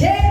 Yeah.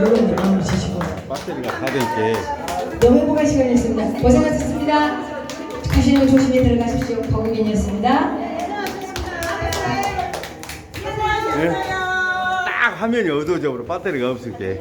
물론 마음 주시고 배터리가 다 돼있게 너무 행복한 시간이었습니다. 고생하셨습니다. 가시는 조심히 들어가십시오. 거국인이었습니다. 네. 딱 화면이 어두워져 버려 배터리가 없을게